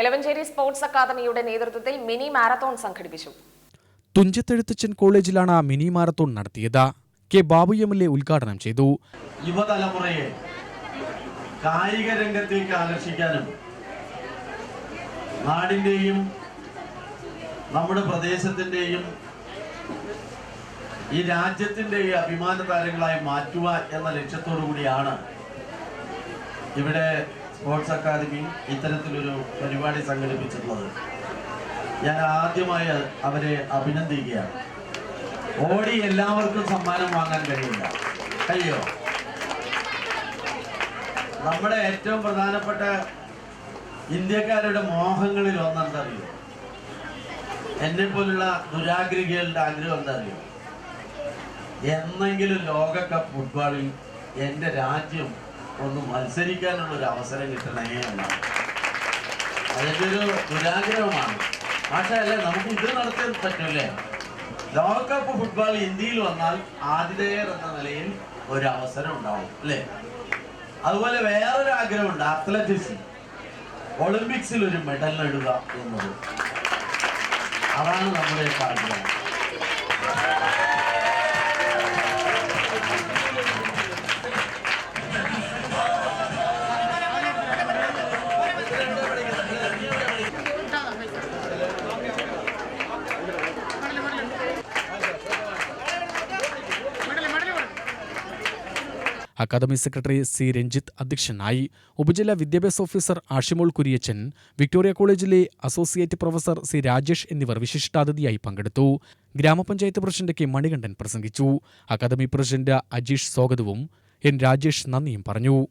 Elavanchery sports അക്കാദമിയുടെ നേതൃത്വത്തിൽ mini marathon സംഘടിപ്പിച്ചു. തുഞ്ചത്തെഴുത്തച്ഛൻ കോളേജിലാണ് മിനി മാരത്തോൺ നടത്തിയത്. K Babu M L A ഉദ്ഘാടനം ചെയ്തു. യുവതലമുറയെ കായിക രംഗത്തേക്ക് ആകർഷിക്കാനും നാടിന്റെയും നമ്മുടെ പ്രദേശത്തിന്റെയും ഈ രാജ്യത്തിന്റെ അഭിമാന താരങ്ങളായി മാറ്റുക എന്ന ലക്ഷ്യത്തോടു കൂടിയാണ് ഇവിടെ സ്പോർട്സ് അക്കാദമി ഇത്തരത്തിലൊരു പരിപാടി സംഘടിപ്പിച്ചിട്ടുള്ളത്. ഞാൻ ആദ്യമായി അവരെ അഭിനന്ദിക്കുകയാണ്. ഓടി എല്ലാവർക്കും സമ്മാനം വാങ്ങാൻ കഴിയില്ല. കഴിയോ? നമ്മുടെ ഏറ്റവും പ്രധാനപ്പെട്ട ഇന്ത്യക്കാരുടെ മോഹങ്ങളിൽ ഒന്നെന്തറിയോ? എന്നെ പോലുള്ള ദുരാഗ്രഹികളുടെ ആഗ്രഹം എന്തറിയോ? എന്നെങ്കിലും ലോകകപ്പ് ഫുട്ബോളിൽ എന്റെ രാജ്യം ഒന്ന് മത്സരിക്കാനുള്ള ഒരു അവസരം കിട്ടണേ എന്നാണ് അതിന്റെ ഒരു ദുരാഗ്രഹമാണ്. പക്ഷേ അല്ലേ നമുക്ക് ഇത് നടത്താൻ പറ്റൂലേ? ലോകകപ്പ് ഫുട്ബോൾ ഇന്ത്യയിൽ വന്നാൽ ആതിഥേയർ എന്ന നിലയിൽ ഒരു അവസരം ഉണ്ടാവും അല്ലേ? അതുപോലെ വേറൊരു ആഗ്രഹമുണ്ട് അത്ലറ്റിക്സ് ഒളിമ്പിക്സിൽ ഒരു മെഡൽ നേടുക എന്നത്. അതാണ് നമ്മുടെ ആഗ്രഹം. അക്കാദമി സെക്രട്ടറി സി രഞ്ജിത്ത് അധ്യക്ഷനായി ഉപജില്ലാ വിദ്യാഭ്യാസ ഓഫീസർ ആഷിമോൾ കുര്യച്ചൻ വിക്ടോറിയ കോളേജിലെ അസോസിയേറ്റ് പ്രൊഫസർ സി രാജേഷ് എന്നിവർ വിശിഷ്ടാതിഥിയായി പങ്കെടുത്തു. ഗ്രാമപഞ്ചായത്ത് പ്രസിഡന്റ് കെ മണികണ്ഠൻ പ്രസംഗിച്ചു. അക്കാദമി പ്രസിഡന്റ് അജീഷ് സ്വാഗതവും എൻ രാജേഷ് നന്ദിയും പറഞ്ഞു.